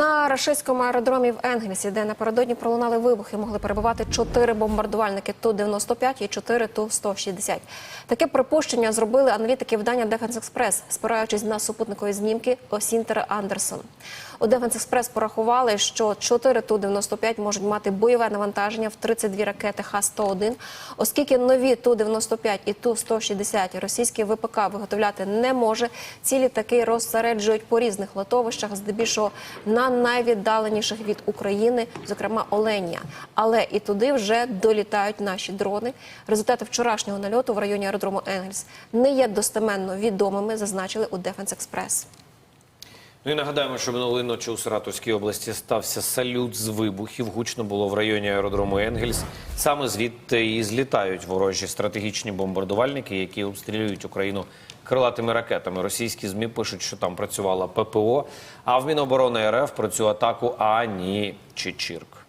На рашистському аеродромі в Енгельсі, де напередодні пролунали вибухи, могли перебувати чотири бомбардувальники Ту-95 і чотири Ту-160. Таке припущення зробили аналітики видання Дефенс Експрес, спираючись на супутникові знімки Осінтера Андерсон. У Дефенс Експрес порахували, що 4 Ту-95 можуть мати бойове навантаження в 32 ракети Х-101, оскільки нові Ту-95 і Ту-160 російський ВПК виготовляти не може. Ці літаки розсереджують по різних литовищах, здебільшого на найвіддаленіших від України, зокрема Оленя. Але і туди вже долітають наші дрони. Результати вчорашнього нальоту в районі аеродрому Енгельс не є достеменно відомими, зазначили у Дефенс Експрес. Ну і нагадаємо, що минулої ночі у Саратовській області стався салют з вибухів. Гучно було в районі аеродрому Енгельс. Саме звідти і злітають ворожі стратегічні бомбардувальники, які обстрілюють Україну крилатими ракетами. Російські змі пишуть, що там працювала ППО. А в Міноборони РФ про цю атаку ані Чечірк.